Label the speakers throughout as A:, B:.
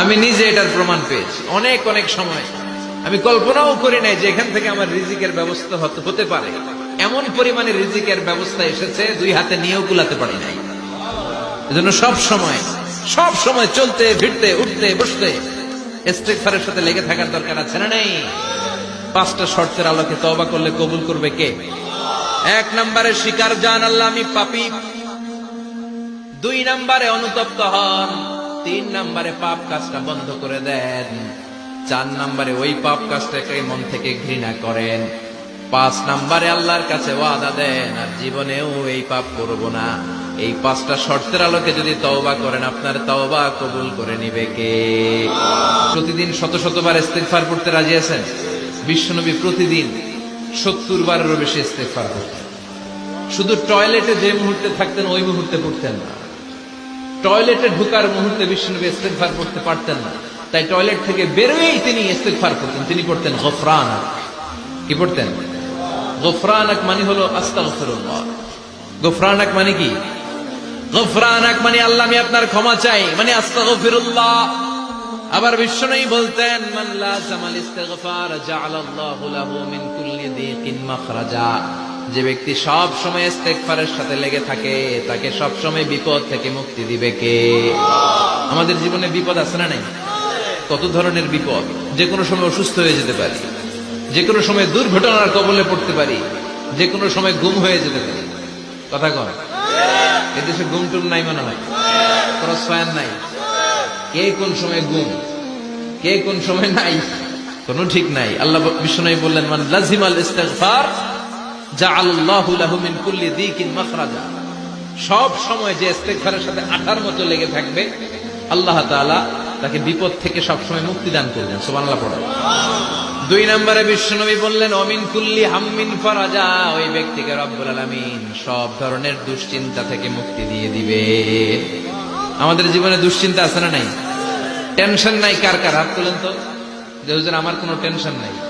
A: আমি নিজে এটার প্রমাণ পেয়েছি। অনেক অনেক সময়। আমি কল্পনাও করি নাই যে এখান থেকে আমার রিজিকের ব্যবস্থা হতে- পারে। এমন পরিমাণে রিজিকের ব্যবস্থা এসেছে, দুই হাতে নিয়েও কুলাতে পারি নাই। এজন্য সব সময় সব সময় চলতে, ফিরতে, উঠতে, বসতে, ইস্তেগফারের সাথে লেগে থাকার দরকার আছে না নেই? পাঁচটা শর্তের আলোকে তওবা করলে কবুল করবে কে? এক নম্বরে শিকার জান আল্লাহ, আমি পাপী। দুই নম্বরে অনুতপ্ত হন। তিন নম্বরে পাপ কাজটা বন্ধ করে দেন। চার নম্বরে ওই পাপ কাজটাকে মন থেকে ঘৃণা করেন। পাঁচ নম্বরে আল্লাহর কাছে ওয়াদা দেন, আর জীবনেও এই পাপ করব না। এই পাঁচটা শর্তের আলোকে যদি তওবা করেন, আপনার তওবা কবুল করে নিবে কে? প্রতিদিন শত শতবার ইস্তেগফার করতে রাজি আছেন? বিশ্বনবী প্রতিদিন সত্তর বারেরও বেশি ইস্তেগফার করতেন। শুধু টয়লেটে যে মুহূর্তে থাকতেন, ওই মুহূর্তে পড়তেন না। টয়লেটে ঢুকার মুহূর্তে বিষ্ণুনবী ইস্তেগফার করতে পারতেন না। তাই টয়লেট থেকে বেরোয়েই তিনি ইস্তেগফার করতেন। তিনি করতেন গফরানাক। কি পড়তেন? গফরানাক মানে হলো আস্তাগফিরুল্লাহ। গফরানাক মানে কি? গফরানাক মানে আল্লাহ, আমি আপনার ক্ষমা চাই। মানে আস্তাগফিরুল্লাহ। আবার বিষ্ণুই বলতেন, মান লাজামাল ইস্তিগফার জাআলাল্লাহু লাহু মিন কুল্লি দীকিন মাখরাজা। যে ব্যক্তি সব সময় ইস্তেগফারের সাথে লেগে থাকে, তাকে সব সময় বিপদ থেকে মুক্তি দিবে কে? আমাদের জীবনে বিপদ আছে না নাই? কত ধরনের বিপদ? যে কোনো সময় অসুস্থ হয়ে যেতে পারি, যে কোনো সময় দুর্ঘটনার কবলে পড়তে পারি, যে কোনো সময় গুম হয়ে যেতে পারি। কথা কন। এদেশে গুম টুম নাই মনে হয়? ক্রস ফায়ার নাই? কে কোন সময় গুম? কে কোন সময় নাই? কোনো ঠিক নাই। আল্লাহ বিষ্ণু বললেন, মান লাজিমাল ইস্তেগফার সব সময় যে ইস্তেগফারের সাথে আঠার মতো লেগে থাকবে, আল্লাহ তাকে বিপদ থেকে সব সময় মুক্তি দান করবেন। সুবহানাল্লাহ পড়ো। দুই নম্বরে বিশ্বনবী বললেন, অমিন কুল্লি হাম্মিন ফরাজা। ওই ব্যক্তিকে রব্বুল আলামিন সব ধরনের দুশ্চিন্তা থেকে মুক্তি দিয়ে দিবে। আমাদের জীবনে দুশ্চিন্তা আছে না নাই? টেনশন নাই কার কার? হাত তোলেন তো। যে আমার কোনো টেনশন নাই।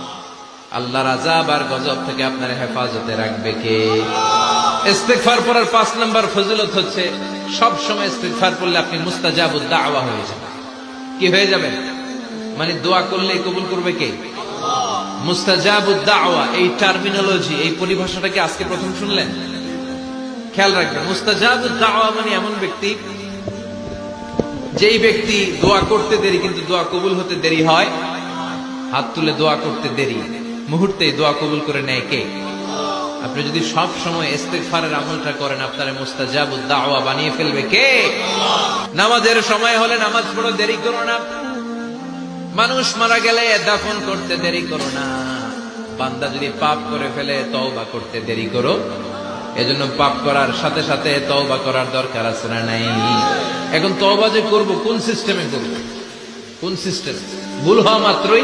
A: আল্লাহর আজাব আর গজব থেকে আপনার হেফাজতে রাখবে কে? ইস্তেগফার পড়ার পাঁচ নাম্বার ফজিলত হচ্ছে, সব সময় ইস্তেগফার পড়লে আপনি মুস্তাজাবুদ দাওয়া হয়ে যাবেন। কি হয়ে যাবেন মানে দোয়া করলে কবুল করবে কে? মুস্তাজাবুদ দাওয়া, এই টার্মিনোলজি এই পরিভাষাটা কি আজকে প্রথম শুনলেন? খেয়াল রাখবেন মুস্তাজাবুদ দাওয়া মানে এমন ব্যক্তি, যেই ব্যক্তি দোয়া করতে দেরি কিন্তু দোয়া কবুল হতে দেরি হয়, হাত তুলে দোয়া করতে দেরি। মুহূর্তেই দোয়া কবুল করে নেয় কে? আপনি যদি সব সময় ইস্তেগফারের আমলটা করেন, আপনার মুস্তাজাবুদ দাওয়া বানিয়ে ফেলবে কে? নামাজের সময় হলে নামাজ পড়ো, দেরি করো না। মানুষ মারা গেলে দাফন করতে দেরি করো না। বান্দা যদি পাপ করে ফেলে, তওবা করতে দেরি করো। এজন্য পাপ করার সাথে সাথে তওবা করার দরকার আছে না নাই? এখন তওবা যে করব, কোন সিস্টেমে করব? কোন সিস্টেম ভুল হওয়া মাত্রই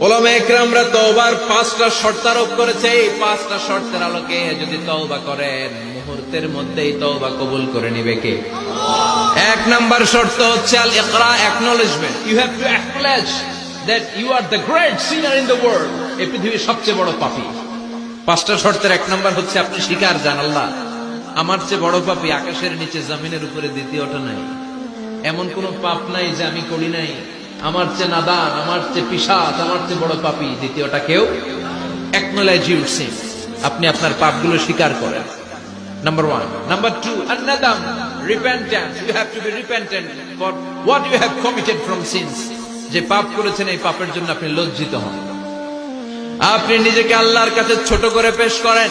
A: ওলামা পাঁচটা শর্তের তওবা মুহূর্তের পৃথিবীর সবচেয়ে বড় পাপী। পাঁচটা শর্তের এক নাম্বার হচ্ছে আপনি স্বীকার জান আমার চেয়ে বড় পাপী আকাশের নিচে, জমিনের উপরে দ্বিতীয়টা নাই। এমন কোন পাপ নাই যে আমি করি নাই। আমার চেয়ে নাদান, আমার চেয়ে পিসাদ আমার চেয়ে বড় পাপী। দ্বিতীয়টা কেউ? একনোলাইজ সিন আপনি আপনার পাপগুলো স্বীকার করেন। নাম্বার ওয়ান নাম্বার টু আন্নাদাম repentance you have to be repentant for what you have committed from sins যে পাপ করেছেন, এই পাপের জন্য আপনি লজ্জিত হন। আপনি নিজেকে আল্লাহর কাছে ছোট করে পেশ করেন।